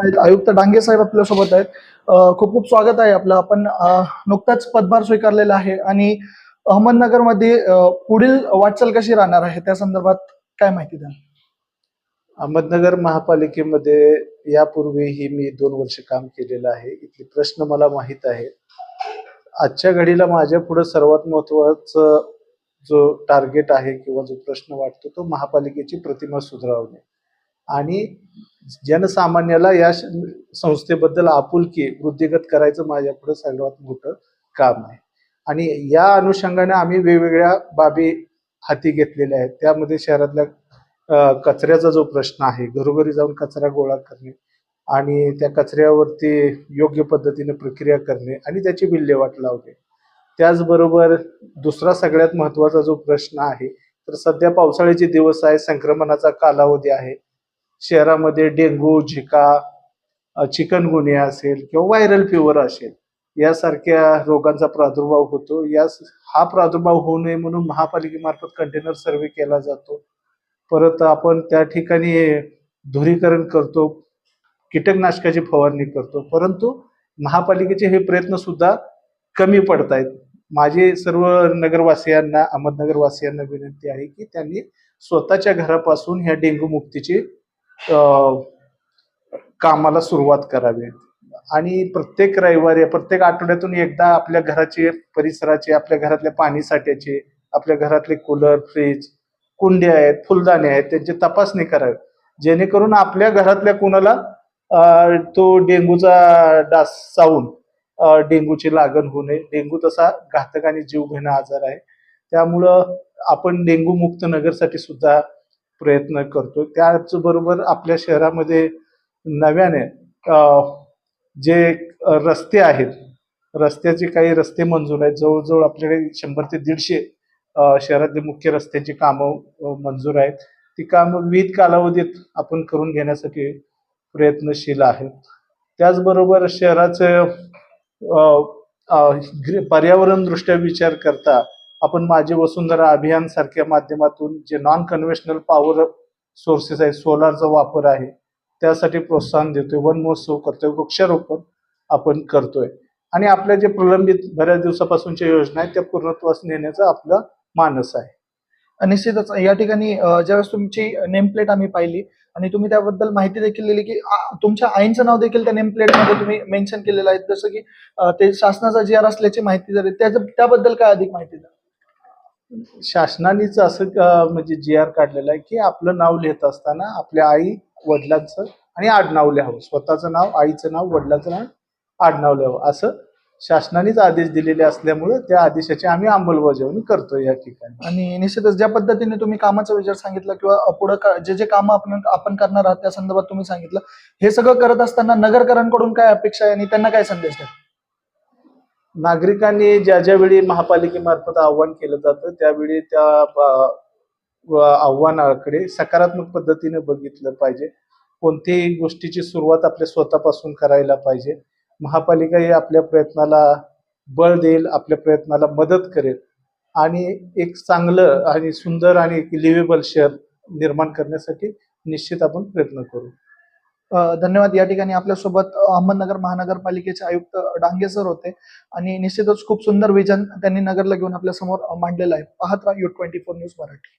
आहेत. आयुक्त डांगे साहेब आपल्यासोबत आहेत. खूप खूप स्वागत आहे आपलं. आपण नुकताच पदभार स्वीकारलेला आहे आणि अहमदनगरमध्ये पुढील वाटचाल कशी राहणार आहे? त्या संदर्भात काय माहिती द्या अहमदनगर महापालिकेमध्ये यापूर्वीही मी दोन वर्ष काम केलेलं आहे. इथले प्रश्न मला माहीत आहे. आजच्या घडीला माझ्या पुढे सर्वात महत्वाचं जो टार्गेट आहे किंवा जो प्रश्न वाटतो तो महापालिकेची प्रतिमा सुधारवणे आणि जनसामान्याला या श- संस्थेबद्दल आपुलकी वृद्धिगत करायचं माझ्यापुढे सर्वात मोठं काम आहे. आणि या अनुषंगाने आम्ही वेगवेगळ्या बाबी हाती घेतलेल्या आहेत. त्यामध्ये शहरातल्या कचऱ्याचा जो प्रश्न आहे घरोघरी जाऊन कचरा गोळा करणे आणि त्या कचऱ्यावरती योग्य पद्धतीने प्रक्रिया करणे आणि त्याची विल्हेवाट लावणे. त्याचबरोबर दुसरा सगळ्यात महत्त्वाचा जो प्रश्न आहे तर सध्या पावसाळ्याचे दिवस आहे संक्रमणाचा कालावधी आहे. शहरामध्ये डेंगू झिका चिकनगुनिया असेल किंवा व्हायरल फिवर असेल यासारख्या रोगांचा प्रादुर्भाव होतो. यास हा प्रादुर्भाव होऊ नये म्हणून महापालिकेमार्फत कंटेनर सर्वे केला जातो. परत आपण त्या ठिकाणी धुरीकरण करतो कीटकनाशकाची फवारणी करतो. परंतु महापालिकेचे हे प्रयत्न सुद्धा कमी पडत आहेत माझे सर्व नगरवासियांना अहमदनगरवासियांना विनंती आहे की त्यांनी स्वतःच्या घरापासून ह्या डेंग्यू मुक्तीची कामाला सुरुवात करावी. आणि प्रत्येक रविवारी प्रत्येक आठवड्यातून एकदा आपल्या घराचे परिसराचे आपल्या घरातल्या पाणी साठ्याचे आपल्या घरातले कूलर फ्रीज कुंड्या आहेत फुलदाणे आहेत त्यांची तपासणी करावी. जेणेकरून आपल्या घरातल्या कुणाला तो डेंग्यूचा डास चावून डेंगूची डेंग्यूची लागण होऊ नये. डेंग्यू तसा घातक आणि जीवघेणा आजार आहे. त्यामुळं आपण डेंग्यू मुक्त नगरसाठी सुद्धा प्रयत्न करतो त्याचबरोबर आपल्या शहरामध्ये नव्याने जे रस्ते आहेत रस्त्याचे काही रस्ते मंजूर आहेत. जवळजवळ आपल्याकडे शंभर ते दीडशे शहरातले मुख्य रस्त्याची कामं मंजूर आहेत. ती कामं विविध कालावधीत आपण करून घेण्यासाठी प्रयत्नशील आहेत. त्याचबरोबर शहराचं ग्री- पर्यावरण दृष्ट्या विचार करता आपण माझे वसुंधरा अभियान सारख्या माध्यमातून जे नॉन कन्व्हेन्शनल पॉवर सोर्सेस आहेत सोलारचा वापर आहे त्यासाठी प्रोत्साहन देतोय वन महोत्सव करतोय वृक्षारोपण आपण करतोय. आणि आपल्या जे प्रलंबित बऱ्याच दिवसापासूनच्या योजना आहेत त्या पूर्णत्वास नेण्याचा आपला मानस आहे. निश्चितच. या ठिकाणी ज्यावेळेस तुमची नेम प्लेट आम्ही पाहिली आणि तुम्ही त्याबद्दल माहिती देखील दिली की तुमच्या आईंचं नाव देखील त्या नेमप्लेटमध्ये मध्ये तुम्ही मेन्शन केलेलं आहे. जसं की ते शासनाचा जी आर असल्याची माहिती जरी त्याबद्दल काय अधिक माहिती द्या शासनानेच असं म्हणजे जी आर काढलेलं आहे की आपलं नाव लिहित असताना आपल्या आई वडिलांचं आणि आडनाव लिहावं. स्वतःचं नाव आईचं नाव वडिलांचं नाव आडनाव लिहावं. असं शासनानेच आदेश दिलेले असल्यामुळे त्या आदेशाची आम्ही अंमलबजावणी करतो या ठिकाणी. आणि निश्चितच ज्या पद्धतीने तुम्ही कामाचा विचार सांगितला किंवा पुढे जे जे कामं आपण आपण करणार आहात त्या संदर्भात तुम्ही सांगितलं. हे सगळं करत असताना नगरकरांकडून काय अपेक्षा आहे आणि त्यांना काय संदेश द्या नागरिकांनी ज्या ज्या वेळी महापालिकेमार्फत आव्हान केलं जातं त्यावेळी त्या आव्हानाकडे सकारात्मक पद्धतीने बघितलं पाहिजे. कोणत्याही गोष्टीची सुरुवात आपल्या स्वतःपासून करायला पाहिजे. महापालिका ही आपल्या प्रयत्नाला बळ देईल आपल्या प्रयत्नाला मदत करेल आणि एक चांगलं आणि सुंदर आणि एक लिव्हेबल शहर निर्माण करण्यासाठी निश्चित आपण प्रयत्न करू. धन्यवाद. या ठिकाणी आपल्यासोबत अहमदनगर महानगरपालिकेचे आयुक्त डांगे सर होते. आणि निश्चितच खूप सुंदर विजन त्यांनी नगरला घेऊन आपल्यासमोर मांडलेलं आहे. पाहत राहा U twenty four news Marathi.